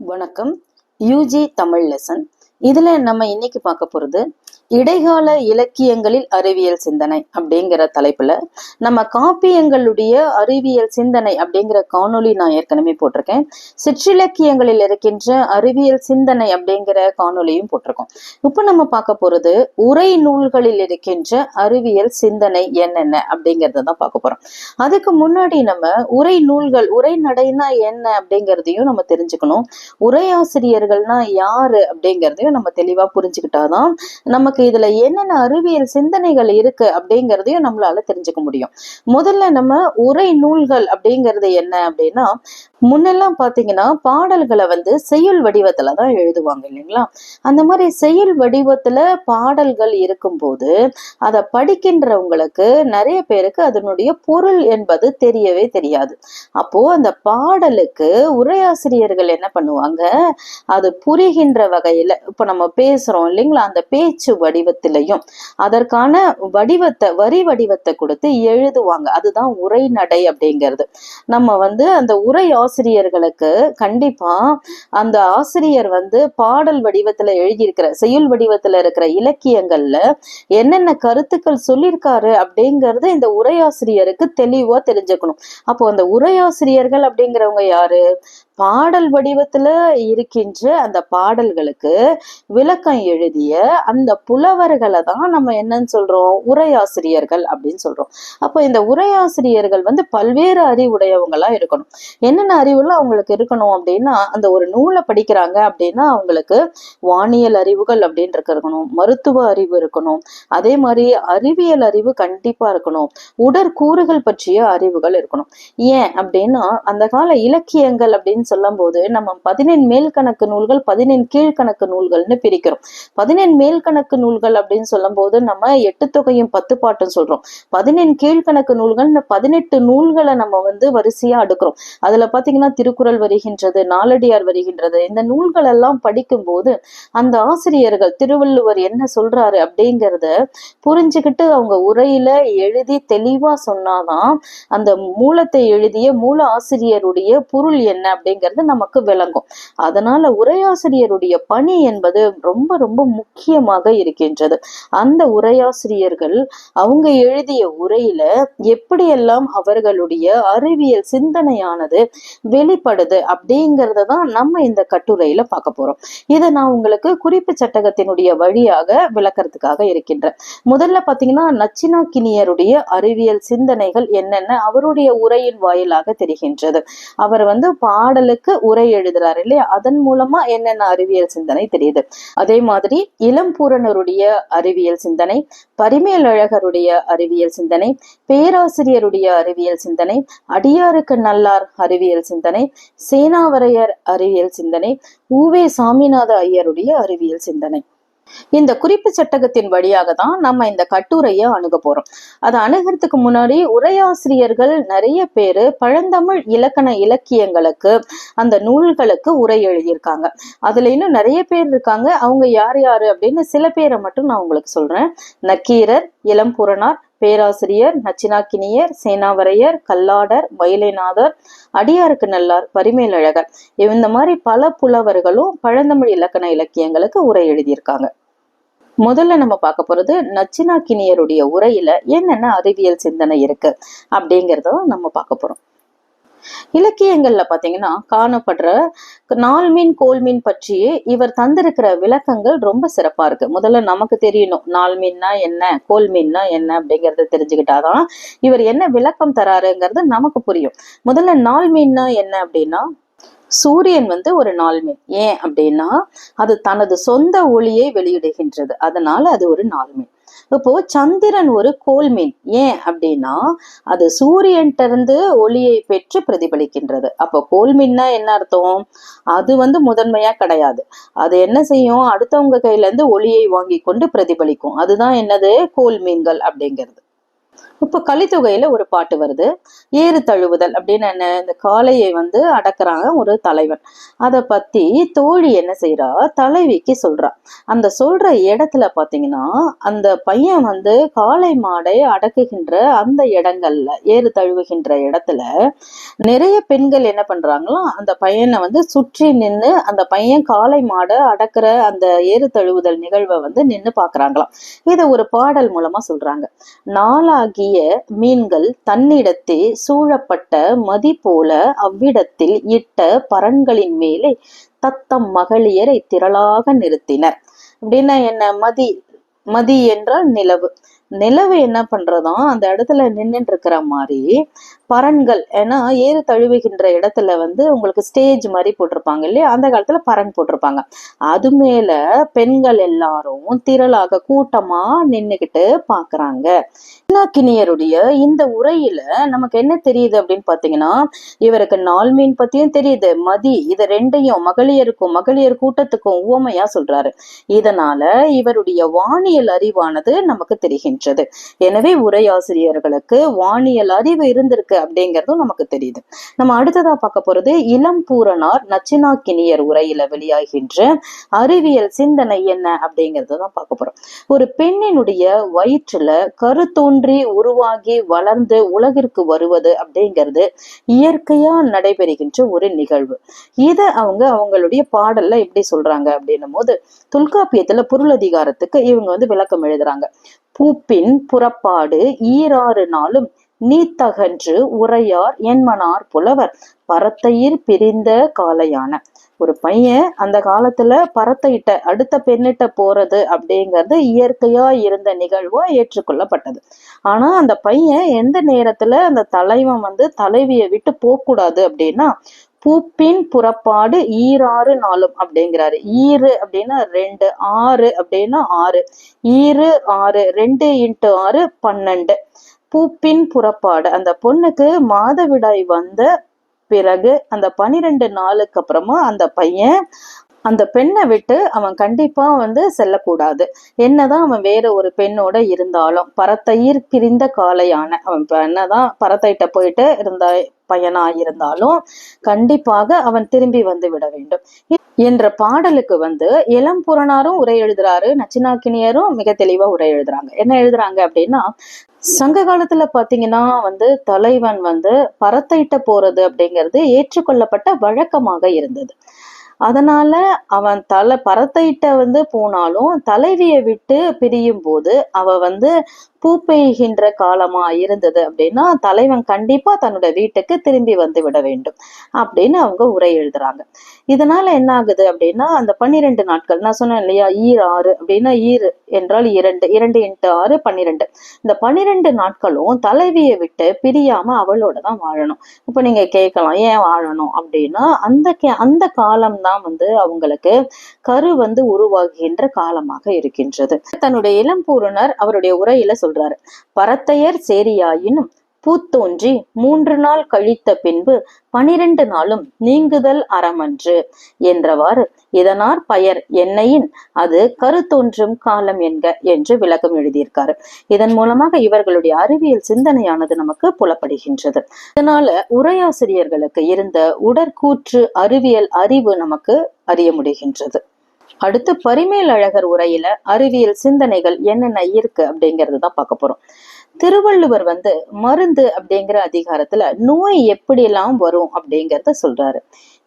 வணக்கம். UG Tamil lesson இதுல நம்ம இன்னைக்கு பார்க்க போறது இடைக்கால இலக்கியங்களில் அறிவியல் சிந்தனை அப்படிங்கிற தலைப்புல நம்ம காப்பியங்களுடைய அறிவியல் சிந்தனை அப்படிங்கிற காணொளி நான் ஏற்கனவே போட்டிருக்கேன். சிற்றிலக்கியங்களில் இருக்கின்ற அறிவியல் சிந்தனை அப்படிங்கிற காணொளியும் போட்டிருக்கோம். இப்போ நம்ம பார்க்க போறது உரை நூல்களில் இருக்கின்ற அறிவியல் சிந்தனை என்னென்ன அப்படிங்கறத தான் பார்க்க போறோம். அதுக்கு முன்னாடி நம்ம உரை நூல்கள் உரை நடைனா என்ன அப்படிங்கிறதையும் நம்ம தெரிஞ்சுக்கணும். உரையாசிரியர்கள்னா யாரு அப்படிங்கிறதையும் நம்ம தெளிவா புரிஞ்சுக்கிட்டாதான் நமக்கு இதுல என்னென்ன அறிவியல் சிந்தனைகள் இருக்கு அப்படிங்கிறதையும் நம்மளால தெரிஞ்சுக்க முடியும். முதல்ல நம்ம உரை நூல்கள் அப்படிங்கிறது என்ன அப்படின்னா முன்னெல்லாம் பாத்தீங்கன்னா பாடல்களை வந்து செய்யுள் வடிவத்துல தான் எழுதுவாங்க இல்லைங்களா? அந்த மாதிரி செய்யுள் வடிவத்துல பாடல்கள் இருக்கும்போது அதை படிக்கின்றவங்களுக்கு நிறைய பேருக்கு அதனுடைய பொருள் என்பது தெரியவே தெரியாது. அப்போ அந்த பாடலுக்கு உரையாசிரியர்கள் என்ன பண்ணுவாங்க? அது புரிகின்ற வகையில இப்ப நம்ம பேசுறோம் இல்லைங்களா? அந்த பேச்சு வடிவத்திலையும். அதற்கான வடிவத்தை வரி வடிவத்தை கொடுத்து எழுதுவாங்க. அதுதான் உரைநடை அப்படிங்கிறது. நம்ம வந்து அந்த உரை ஆசிரியர்களுக்கு கண்டிப்பா அந்த ஆசிரியர் வந்து பாடல் வடிவத்துல எழுதியிருக்கிற செயல் வடிவத்துல இருக்கிற இலக்கியங்கள்ல என்னென்ன கருத்துக்கள் சொல்லியிருக்காரு அப்படிங்கறது இந்த உரையாசிரியருக்கு தெளிவா தெரிஞ்சுக்கணும். அப்போ அந்த உரையாசிரியர்கள் அப்படிங்கிறவங்க யாரு? பாடல் வடிவத்துல இருக்கின்ற அந்த பாடல்களுக்கு விளக்கம் எழுதிய அந்த புலவர்களை தான் நம்ம என்னன்னு சொல்றோம்? உரையாசிரியர்கள் அப்படின்னு சொல்றோம். அப்போ இந்த உரையாசிரியர்கள் வந்து பல்வேறு அறிவுடையவங்களா இருக்கணும். என்னென்ன அறிவுலாம் அவங்களுக்கு இருக்கணும் அப்படின்னா அந்த ஒரு நூலை படிக்கிறாங்க அப்படின்னா அவங்களுக்கு வானியல் அறிவுகள் அப்படின்னு இருக்கணும். மருத்துவ அறிவு இருக்கணும். அதே மாதிரி அறிவியல் அறிவு கண்டிப்பா இருக்கணும். உடற்கூறுகள் பற்றிய அறிவுகள் இருக்கணும். ஏன் அப்படின்னா அந்த கால இலக்கியங்கள் அப்படின்னு சொல்லும் போது நம்ம பதினெண் மேல் கணக்கு நூல்கள் பதினெண் கீழ்கணக்கு நூல்கள்னு பிரிக்கிறோம். பதினெண் மேல் கணக்கு நூல்கள் அப்படின்னு சொல்லும் போது நம்ம எட்டு தொகையும் பத்து பாட்டும் சொல்றோம். பதினெண் கீழ்கணக்கு நூல்கள் பதினெட்டு நூல்களை நம்ம வந்து வரிசையா அடுக்கிறோம். அதுல பாத்தீங்கன்னா திருக்குறள் வருகின்றது நாலடியார் வருகின்றது. இந்த நூல்கள் எல்லாம் படிக்கும் போது அந்த ஆசிரியர்கள் திருவள்ளுவர் என்ன சொல்றாரு அப்படிங்கிறத புரிஞ்சுக்கிட்டு அவங்க உரையில எழுதி தெளிவா சொன்னாதான் அந்த மூலத்தை எழுதிய மூல ஆசிரியருடைய பொருள் என்ன அப்படிங்கிறது நமக்கு விளங்கும். அதனால உரையாசிரியருடைய பணி என்பது ரொம்ப ரொம்ப முக்கியமாக இருக்கின்றது. அந்த உரையாசிரியர்கள் அவங்க எழுதிய உரையில எப்படியெல்லாம் அவர்களுடைய அறிவியல் சிந்தனையானது வெளிப்படுது அப்படிங்கிறத தான் நம்ம இந்த கட்டுரையில பார்க்க போறோம். இதை நான் உங்களுக்கு குறிப்பு சட்டகத்தினுடைய வழியாக விளக்கறதுக்காக இருக்கின்றேன். முதல்ல பாத்தீங்கன்னா நச்சினாக்கினியருடைய அறிவியல் சிந்தனைகள் என்னென்ன அவருடைய உரையின் வாயிலாக தெரிகின்றது. அவர் வந்து பாடல் பாடலுக்கு உரை எழுதுறாரு இல்லையா? அதன் மூலமா என்னென்ன அறிவியல் சிந்தனை தெரியுது? அதே மாதிரி இளம்பூரணருடைய அறிவியல் சிந்தனை பரிமேலழகருடைய அறிவியல் சிந்தனை பேராசிரியருடைய அறிவியல் சிந்தனை அடியாருக்கு நல்லார் அறிவியல் சிந்தனை சேனாவரையர் அறிவியல் சிந்தனை ஊவே சாமிநாத ஐயருடைய அறிவியல் சிந்தனை. இந்த குறிப்பு சட்டகத்தின் வழியாக தான் நம்ம இந்த கட்டுரையை அணுக போறோம். அதை அணுகிறதுக்கு முன்னாடி உரையாசிரியர்கள் நிறைய பேரு பழந்தமிழ் இலக்கண இலக்கியங்களுக்கு அந்த நூல்களுக்கு உரை எழுதியிருக்காங்க. அதுல இன்னும் நிறைய பேர் இருக்காங்க. அவங்க யார் யாரு அப்படின்னு சில பேரை மட்டும் நான் உங்களுக்கு சொல்றேன். நக்கீரர் இளம்புறனார் பேராசிரியர் நச்சினாக்கினியர் சேனாவரையர் கல்லாடர் வயலைநாதர் அடியாருக்கு நல்லார் பரிமேலழகர் இந்த மாதிரி பல புலவர்களும் பழந்தமிழ் இலக்கண இலக்கியங்களுக்கு உரை எழுதியிருக்காங்க. முதல்ல நம்ம பார்க்க போறது நச்சினாக்கினியருடைய உரையில என்னென்ன அறிவியல் சிந்தனை இருக்கு அப்படிங்கறத நம்ம பார்க்க போறோம். இலக்கியங்கள்ல பாத்தீங்கன்னா காணப்படுற நாள்மீன் கோல்மீன் பற்றி இவர் தந்திருக்கிற விளக்கங்கள் ரொம்ப சிறப்பா இருக்கு. முதல்ல நமக்கு தெரியணும் நாள்மீன்னா என்ன கோல்மீன்னா என்ன அப்படிங்கறத தெரிஞ்சுக்கிட்டாதான் இவர் என்ன விளக்கம் தராருங்கிறது நமக்கு புரியும். முதல்ல நாள்மீன்னா என்ன அப்படின்னா சூரியன் வந்து ஒரு நாள்மீன் ஏன் அப்படின்னா அது தனது சொந்த ஒளியை வெளியிடுகின்றது. அதனால அது ஒரு நாள்மீன் இப்போ சந்திரன் ஒரு கோல்மீன் ஏன் அப்படின்னா அது சூரியன்ட்ட இருந்து ஒளியை பெற்று பிரதிபலிக்கின்றது. அப்போ கோல்மீன்னா என்ன அர்த்தம்? அது வந்து முதன்மையா கிடையாது. அது என்ன செய்யும்? அடுத்தவங்க கையில இருந்து ஒளியை வாங்கி கொண்டு பிரதிபலிக்கும். அதுதான் என்னது? கோல்மீன்கள் அப்படிங்கிறது. இப்போ கலித்தொகையில ஒரு பாட்டு வருது. ஏறு தழுவுதல் அப்படின்னு என்ன இந்த காளையை வந்து அடக்குறாங்க ஒரு தலைவன். அதை பத்தி தோழி என்ன செய்யறா தலைவிக்கு சொல்றா. அந்த சொல்ற இடத்துல பாத்தீங்கன்னா அந்த பையன் வந்து காளை மாடை அடக்குகின்ற அந்த இடங்கள்ல ஏறு தழுவுகின்ற இடத்துல நிறைய பெண்கள் என்ன பண்றாங்களோ அந்த பையனை வந்து சுற்றி நின்று அந்த பையன் காளை மாடை அடக்குற அந்த ஏறு தழுவுதல் நிகழ்வை வந்து நின்று பாக்குறாங்களாம். இதை ஒரு பாடல் மூலமா சொல்றாங்க. நாளாகிய மீன்கள் தன்னிடத்தே சூழப்பட்ட மதி போல அவ்விடத்தில் இட்ட பரன்களின் மேலே தத்தம் மகளியரை திரளாக நிறுத்தினர். அப்படின்னா என்ன? மதி மதி என்றால் நிலவு. நிலவு என்ன பண்றதும் அந்த இடத்துல நின்னுட்டு இருக்கிற மாதிரி பரன்கள் ஏன்னா ஏறு தழுவுகின்ற இடத்துல வந்து உங்களுக்கு ஸ்டேஜ் மாதிரி போட்டிருப்பாங்க இல்லையா? அந்த காலத்துல பரன் போட்டிருப்பாங்க. அது மேல பெண்கள் எல்லாரும் திரளாக கூட்டமா நின்னுகிட்டு பாக்குறாங்க. இன்னாக்கினியருடைய இந்த உரையில நமக்கு என்ன தெரியுது அப்படின்னு பாத்தீங்கன்னா இவருக்கு நாள் மீன் பத்தியும் தெரியுது மதி இது ரெண்டையும் மகளிருக்கும் மகளிர் கூட்டத்துக்கும் உவமையா சொல்றாரு. இதனால இவருடைய வானியல் அறிவானது நமக்கு தெரிகின்றது. எனவே உரையாசிரியர்களுக்கு வானியல் அறிவு இருந்திருக்கு அப்படிங்கிறதும் நமக்கு தெரியுது. நம்ம அடுத்ததா பார்க்க போறது இளம் பூரணார் நச்சினாக்கினியர் உரையில வெளியாகின்ற அறிவியல் சிந்தனை என்ன அப்படிங்கிறது தான் பார்க்க போறோம். ஒரு பெண்ணினுடைய வயிற்றுல கரு தோன்றி உருவாகி வளர்ந்து உலகிற்கு வருவது அப்படிங்கிறது இயற்கையா நடைபெறுகின்ற ஒரு நிகழ்வு. இதை அவங்க அவங்களுடைய பாடல்ல எப்படி சொல்றாங்க அப்படின்னும் போது தொல்காப்பியத்துல பொருளதிகாரத்துக்கு இவங்க வந்து விளக்கம் எழுதுறாங்க. பூப்பின் புறப்பாடு ஈராறு நாளும் நீத்தகன்று உரையார் என்மனார் புலவர். பரத்தையிர் பிரிந்த காலையான ஒரு பையன் அந்த காலத்துல பரத்தையிட்ட அடுத்த பெண்ணிட்ட போறது அப்படிங்கிறது இயற்கையா இருந்த நிகழ்வா ஏற்றுக்கொள்ளப்பட்டது. ஆனா அந்த பையன் எந்த நேரத்துல அந்த தலைவன் வந்து தலைவியை விட்டு போகக்கூடாது அப்படின்னா பூப்பின் புறப்பாடு ஈராறு நாளும் அப்படிங்கிறாரு. ஈரு அப்படின்னா ரெண்டு ஆறு அப்படின்னா ஆறு. ஈரு ஆறு ரெண்டு இன்ட்டு ஆறு பன்னெண்டு. பூப்பின் புறப்பாடு. அந்த பொண்ணுக்கு மாதவிடாய் வந்த பிறகு அந்த பனிரெண்டு நாளுக்கு அப்புறமா அந்த பையன் அந்த பெண்ணை விட்டு அவன் கண்டிப்பா வந்து செல்லக்கூடாது. என்னதான் அவன் வேற ஒரு பெண்ணோட இருந்தாலும் பரத்தையிர் பிரிந்த காளையான அவன் என்னதான் பரத்தையிட்ட போயிட்டு இருந்தா பயனாயிருந்தாலும் கண்டிப்பாக அவன் திரும்பி வந்து விட வேண்டும். என்ற பாடலுக்கு வந்து இளம் புறனாரும் உரை எழுதுறாரு நச்சினாக்கினியரும் மிக தெளிவா உரை எழுதுறாங்க. என்ன எழுதுறாங்க அப்படின்னா சங்க காலத்துல பாத்தீங்கன்னா வந்து தலைவன் வந்து பரத்தையிட்ட போறது அப்படிங்கிறது ஏற்றுக்கொள்ளப்பட்ட வழக்கமாக இருந்தது. அதனால அவன் தலை பரத்தையிட்ட வந்து போனாலும் தலைவியை விட்டு பிரியும் போது அவ வந்து பூ பெய்கின்ற காலமா இருந்தது அப்படின்னா தலைவன் கண்டிப்பா தன்னோட வீட்டுக்கு திரும்பி வந்து விட வேண்டும் அப்படின்னு அவங்க உரை எழுதுறாங்க. இதனால என்ன ஆகுது அப்படின்னா அந்த பன்னிரெண்டு நாட்கள் நான் சொன்னேன் இல்லையா ஈர் ஆறு அப்படின்னா ஈர் என்றால் இரண்டு இரண்டு இன்ட்டு ஆறு பன்னிரெண்டு. இந்த பன்னிரெண்டு நாட்களும் தலைவியை விட்டு பிரியாம அவளோட தான் வாழணும். இப்ப நீங்க கேட்கலாம் ஏன் வாழணும் அப்படின்னா அந்த கே- அந்த காலம் தான் வந்து அவங்களுக்கு கரு வந்து உருவாகின்ற காலமாக இருக்கின்றது. தன்னுடைய இளம்பூரணர் அவருடைய உரையில சொல்றாரு. பரத்தையர் சேரியாயினும் பூத்தோன்றி மூன்று நாள் கழித்த பின்பு பனிரெண்டு நாளும் நீங்குதல் அறமன்று என்றவாறு இதனார் பயர் என்னையின் அது கருத்தோன்றும் காலம் என்க என்று விளக்கம் எழுதியிருக்காரு. இதன் மூலமாக இவர்களுடைய அறிவியல் சிந்தனையானது நமக்கு புலப்படுகின்றது. இதனால உரையாசிரியர்களுக்கு இருந்த உடற்கூற்று அறிவியல் அறிவு நமக்கு அறிய முடிகின்றது. அடுத்து பரிமேல் அழகர் உரையில அறிவியல் சிந்தனைகள் என்னென்ன இருக்கு அப்படிங்கறது தான் பார்க்க போறோம். திருவள்ளுவர் வந்து மருந்து அப்படிங்கிற அதிகாரத்துல நோய் எப்படியெல்லாம் வரும் அப்படிங்கறத சொல்றாரு.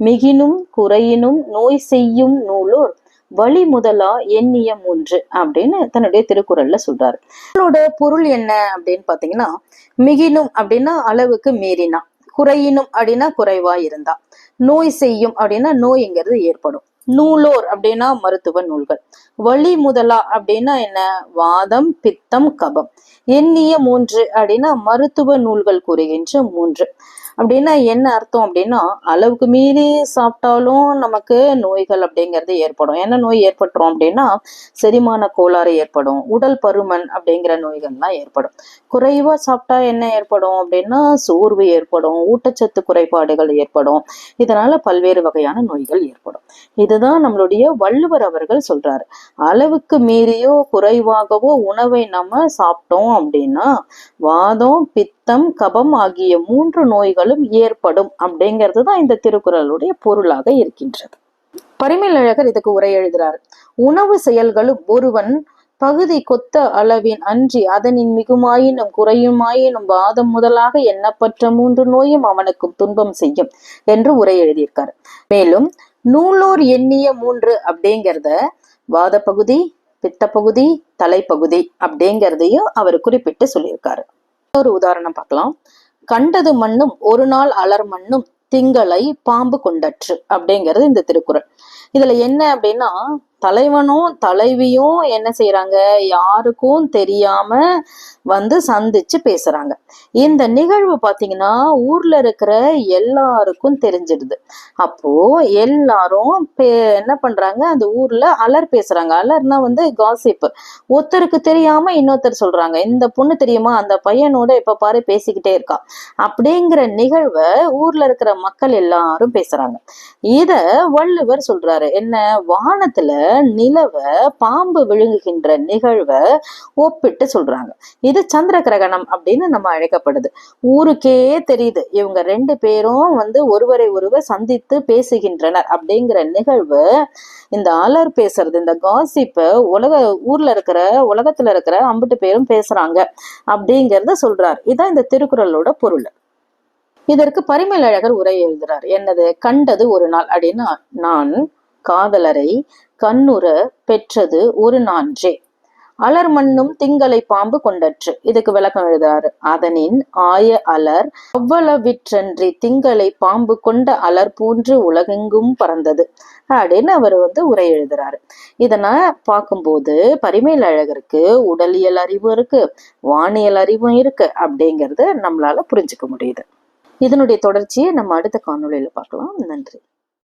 மிகினும் குறையினும் நோய் செய்யும் நூலோர் வழி முதலா எண்ணிய மூன்று அப்படின்னு தன்னுடைய திருக்குறள்ல சொல்றாரு. இதோட பொருள் என்ன அப்படின்னு பாத்தீங்கன்னா மிகினும் அப்படின்னா அளவுக்கு மீறினா குறையினும் அப்படின்னா குறைவா இருந்தா. நோய் செய்யும் அப்படின்னா நோய்ங்கிறது ஏற்படும். நூலோர் அப்படின்னா மருத்துவ நூல்கள். வழி முதலா அப்படின்னா என்ன? வாதம் பித்தம் கபம். எண்ணிய மூன்று அப்படின்னா மருத்துவ நூல்கள் கூறுகின்ற மூன்று. அப்படின்னா என்ன அர்த்தம் அப்படின்னா அளவுக்கு மீறி சாப்பிட்டாலும் நமக்கு நோய்கள் அப்படிங்கிறது ஏற்படும். என்ன நோய் ஏற்பட்டுரும் அப்படின்னா செரிமான கோளாறு ஏற்படும் உடல் பருமன் அப்படிங்கிற நோய்கள்லாம் ஏற்படும். குறைவா சாப்பிட்டா என்ன ஏற்படும் அப்படின்னா சோர்வு ஏற்படும் ஊட்டச்சத்து குறைபாடுகள் ஏற்படும். இதனால பல்வேறு வகையான நோய்கள் ஏற்படும். இதுதான் நம்மளுடைய வள்ளுவர் அவர்கள் சொல்றாரு. அளவுக்கு மீறியோ குறைவாகவோ உணவை நம்ம சாப்பிட்டோம் அப்படின்னா வாதம் பித்தம் கபம் ஆகிய மூன்று நோய்களும் ஏற்படும் அப்படிங்கிறது தான் இந்த திருக்குறளுடைய பொருளாக இருக்கின்றது. பரிமேலழகர் இதுக்கு உரை எழுதுகிறார் உணவு செயல்களும் ஒருவன் பகுதி கொத்த அளவின் அன்றி அதனின் மிகுமாயினும் குறையுமாயினும் வாதம் முதலாக எண்ணப்பற்ற மூன்று நோயும் அவனுக்கும் துன்பம் செய்யும் என்று உரை எழுதியிருக்காரு. மேலும் நூலோர் எண்ணிய மூன்று அப்படிங்கிறத வாத பகுதி பித்த பகுதி தலைப்பகுதி அப்படிங்கிறதையும் அவர் குறிப்பிட்டு சொல்லியிருக்காரு. ஒரு உதாரணம் பார்க்கலாம். கண்டது மண்ணும் ஒரு நாள் அலர் மண்ணும் திங்களை பாம்பு கொண்டற்று அப்படிங்கிறது இந்த திருக்குறள். இதுல என்ன அப்படின்னா தலைவனும் தலைவியும் என்ன செய்யறாங்க யாருக்கும் தெரியாம வந்து சந்திச்சு பேசுறாங்க. இந்த நிகழ்வு பாத்தீங்கன்னா ஊர்ல இருக்கிற எல்லாருக்கும் தெரிஞ்சிடுது. அப்போ எல்லாரும் என்ன பண்றாங்க? அந்த ஊர்ல அலர் பேசுறாங்க. அலர்னா வந்து காசிப் ஒருத்தருக்கு தெரியாம இன்னொருத்தர் சொல்றாங்க. இந்த பொண்ணு தெரியுமா? அந்த பையனோட இப்ப பாரு பேசிக்கிட்டே இருக்கா. அப்படிங்கிற நிகழ்வை ஊர்ல இருக்கிற மக்கள் எல்லாரும் பேசுறாங்க. இத வள்ளுவர் சொல்றாரு. என்ன? வானத்துல நிலவ பாம்பு விழுங்குகின்ற நிகழ்வை ஒப்பிட்டு சொல்றாங்க. இது சந்திர கிரகணம் அப்படின்னு நம்ம அழைக்கப்படுது. ஊருக்கே தெரியுது. இவங்க ரெண்டு பேரும் வந்து ஒருவரை ஒருவர் சந்தித்து பேசுகின்றனர் அப்படிங்கிற நிகழ்வு இந்த அலர் பேசுறது இந்த காசிப்ப உலக ஊர்ல இருக்கிற உலகத்துல இருக்கிற அம்பிட்டு பேரும் பேசுறாங்க அப்படிங்கறத சொல்றார். இதான் இந்த திருக்குறளோட பொருள். இதற்கு பரிமேலழகர் உரை எழுதுறார். என்னது கண்டது ஒரு நாள் அப்படின்னா நான் காதலரை கண்ணுற பெற்றது ஒரு நான்றே. அலர் மண்ணும் திங்களை பாம்பு கொண்டற்று. இதுக்கு விளக்கம் எழுதுறாரு. அதனின் ஆய அலர் அவ்வளவிற்றன்றி திங்களை பாம்பு கொண்ட அலர் போன்று உலகெங்கும் பறந்தது. அப்படின்னு அவர் வந்து உரை எழுதுறாரு. இதனை பார்க்கும்போது பரிமையில் அழகருக்கு உடலியல் அறிவும் இருக்கு வானியல் அறிவும் இருக்கு அப்படிங்கிறது நம்மளால புரிஞ்சுக்க முடியுது. இதனுடைய தொடர்ச்சியை நம்ம அடுத்த காணொளியில பார்க்கலாம். நன்றி.